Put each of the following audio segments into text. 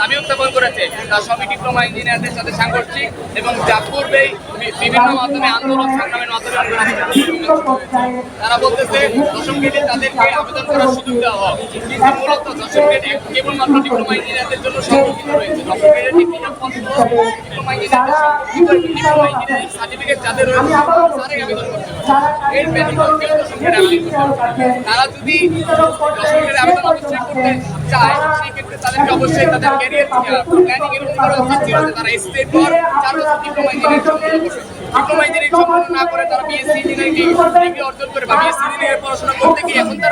দাবি উত্থাপন করেছে। ডিপ্লোমা ইঞ্জিনিয়ারদের সাথে সাংঘর্ষিক এবং যা পূর্বেই বিভিন্ন মাধ্যমে আন্দোলন তারা বলতেছে, দশম গ্রেডে তাদেরকে আবেদন করার সুযোগ দেওয়া হোক। কিন্তু মূলত দশম গ্রেডে কেবলমাত্র ডিপ্লোমা ইঞ্জিনিয়ারদের জন্য সংরক্ষিত রয়েছে। সার্টিফিকেট যাদের রয়েছে তারাই আবেদন করতে পারে এর ব্যতিক্রম আবেদন। তারা যদি গ্রেডে আবেদন অবশ্যই করতে চায় সেই ক্ষেত্রে তাদেরকে অবশ্যই তাদের ক্যারিয়ার প্ল্যানিং উচিত ছিল তারা স্টেট পর চার বছর ডিপ্লোমা ইঞ্জিনিয়ারিং ডিপ্লোমা ইঞ্জিনিয়ারিং সম্পন্ন না করে তারা বিএসসি ইঞ্জিনিয়ারিং ডিগ্রি অর্জন করে বা বিএসসি ইঞ্জিনিয়ারিং পড়াশোনা করতে গিয়ে এখন তারা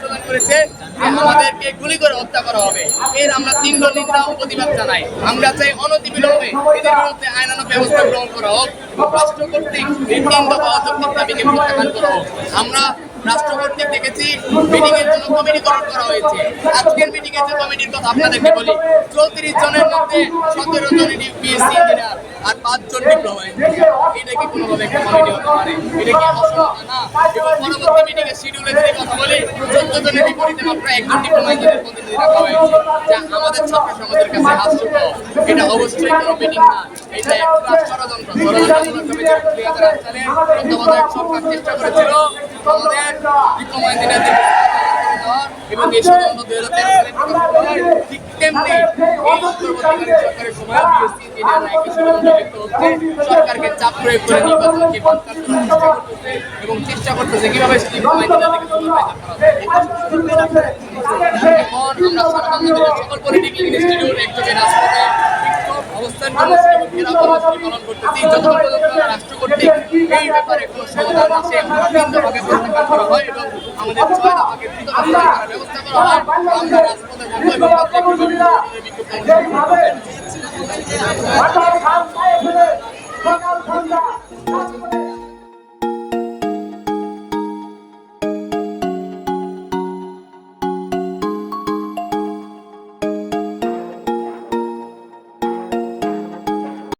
প্রদান করেছে, আমাদেরকে গুলি করে হত্যা করা হবে। এর আমরা তীব্র নিন্দা ও প্রতিবাদ জানাই। আমরা চাই অনতিবিলম্বে এদের বিরুদ্ধে আইনানো ব্যবস্থা গ্রহণ করা হোক। রাষ্ট্র কর্তৃক তিন দফা অযৌক্তিক দাবিকে প্রত্যাখ্যান করা হোক। আমরা রাষ্ট্র কর্তৃক দেখেছি মিটিং এর জন্য কমিটি গঠন করা হয়েছে। আজকের মিটিং এর যে কমিটির কথা আপনাদেরকে বলি। চৌত্রিশ জনের মধ্যে সতেরো জন বিএসসি ইঞ্জিনিয়ার আর পাঁচজন ইঞ্জিনিয়ার এটা কি কোনোভাবে একটা কমিটি হতে পারে? এটা কি না। এবং পরবর্তী মিটিং এর শিডিউলে যদি কথা বলি, চোদ্দ জনের বিপরীতে মাত্র একজন ডিপ্লোমা ইঞ্জিনিয়ার প্রতিনিধি রাখা হয়েছে। যা আমাদের ছাত্র সমাজের কাছে হাস্যকর। এটা অবশ্যই কোনো মিটিং না। চেষ্টা করেছিল। আমাদের ডিপ্লোমা ইঞ্জিনিয়ারদের এবং এই ষড়যন্ত্র দুই হাজার সরকারকে চাপ প্রয়োগ করে নির্বাচনকে এবং চেষ্টা করতেছে কীভাবে সেই যায়। এখন আমরা সকল পলিটেকনিক ইনস্টিটিউট একযোগে রাজপথে অবস্থান কর্মসূচি রাষ্ট্র কর্তৃক এই ব্যাপারে কোনো সমাধান আসে তিন প্রত্যাখ্যান করা হয় এবং আমাদের ছয় দফাকে ব্যবস্থা করা হয়।